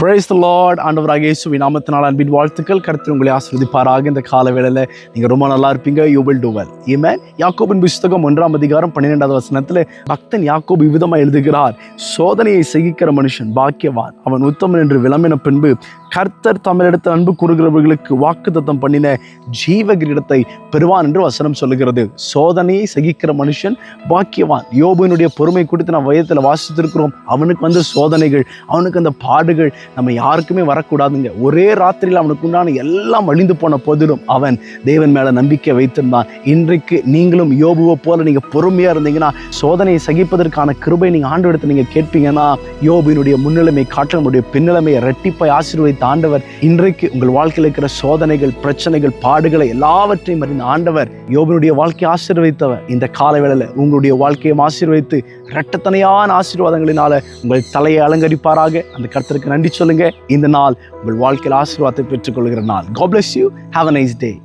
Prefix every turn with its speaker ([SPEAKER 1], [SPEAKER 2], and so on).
[SPEAKER 1] Praise the Lord ஆண்டவராக இயேசுவின் நாமத்தினால் அன்பின் வாழ்த்துக்கள். கருத்து உங்களை ஆசிர்வதிப்பாராக. இந்த கால வேளையில் நீங்கள் ரொம்ப நல்லா இருப்பீங்க. யூ வில் டூ வெல் ஏமே யாக்கோபின் புஸ்தகம் ஒன்றாம் அதிகாரம் பன்னிரெண்டாவது வசனத்தில் பக்தன் யாக்கோபு விதமாக எழுதுகிறார். சோதனையை சகிக்கிற மனுஷன் பாக்கியவான். அவன் உத்தமன் என்று விளம்பின பின்பு கர்த்தர் தமிழிடத்து அன்பு கூறுகிறவர்களுக்கு வாக்குத்தத்தம் பண்ணின ஜீவ கிரீடத்தை பெறுவான் என்று வசனம் சொல்லுகிறது. சோதனையை சகிக்கிற மனுஷன் பாக்கியவான். யோபுவினுடைய பொறுமை குறித்து நான் வயத்தில் வாசித்திருக்கிறோம். அவனுக்கு வந்து சோதனைகள் அவனுக்கு அந்த பாடுகள் நம்ம யாருக்குமே வரக்கூடாதுங்க. ஒரே ராத்திரியில் அவனுக்கு உண்டான எல்லாம் அழிந்து போன போதிலும் அவன் தேவன் மேலே நம்பிக்கை வைத்திருந்தான். இன்றைக்கு நீங்களும் யோபுவை போல நீங்கள் பொறுமையாக இருந்தீங்கன்னா சோதனையை சகிப்பதற்கான கிருபை நீங்கள் ஆண்டு எடுத்து நீங்கள் கேட்பீங்கன்னா யோபினுடைய முன்னிலைமை காட்ட நம்முடைய பின்னிலைமையை ரெட்டிப்பாய் ஆசீர்வதித்த ஆண்டவர் இன்றைக்கு உங்கள் வாழ்க்கையில் இருக்கிற சோதனைகள் பிரச்சனைகள் பாடுகளை எல்லாவற்றையும் அறிந்த ஆண்டவர் யோபனுடைய வாழ்க்கையை ஆசீர்வதித்தவர். இந்த காலவேளையில் உங்களுடைய வாழ்க்கையை ஆசீர்வதித்து இரட்டத்தனையான ஆசீர்வாதங்களினால உங்கள் தலையை அலங்கரிப்பாராக. அந்த கருத்தருக்கு நன்றி சொல்லுங்க. இந்த நாள் உங்கள் வாழ்க்கையில் ஆசீர்வாதத்தை பெற்றுக்கொள்கிற நாள். God bless you you. Have a nice day.